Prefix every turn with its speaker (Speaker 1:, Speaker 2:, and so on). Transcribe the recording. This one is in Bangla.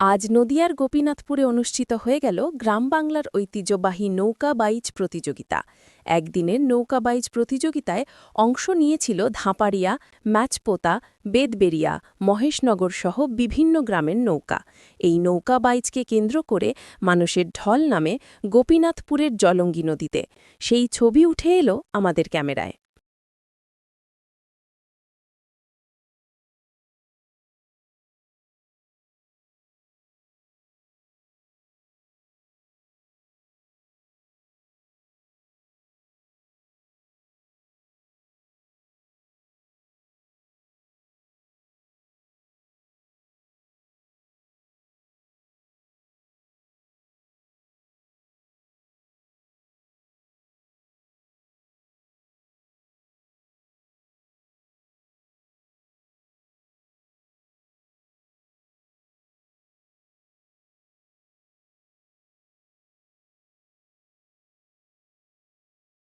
Speaker 1: আজ নদিয়ার গোপীনাথপুরে অনুষ্ঠিত হয়ে গেল গ্রাম বাংলার ঐতিহ্যবাহী নৌকা বাইচ প্রতিযোগিতা। একদিনের নৌকা বাইচ প্রতিযোগিতায় অংশ নিয়েছিল ধাপাড়িয়া, ম্যাচপোতা বেদবেরিয়া মহেশনগর সহ বিভিন্ন গ্রামের নৌকা। এই নৌকা বাইচকে কেন্দ্র করে মানুষের ঢল নামে গোপীনাথপুরের জলঙ্গি নদীতে। সেই ছবি উঠে এলো আমাদের ক্যামেরায়।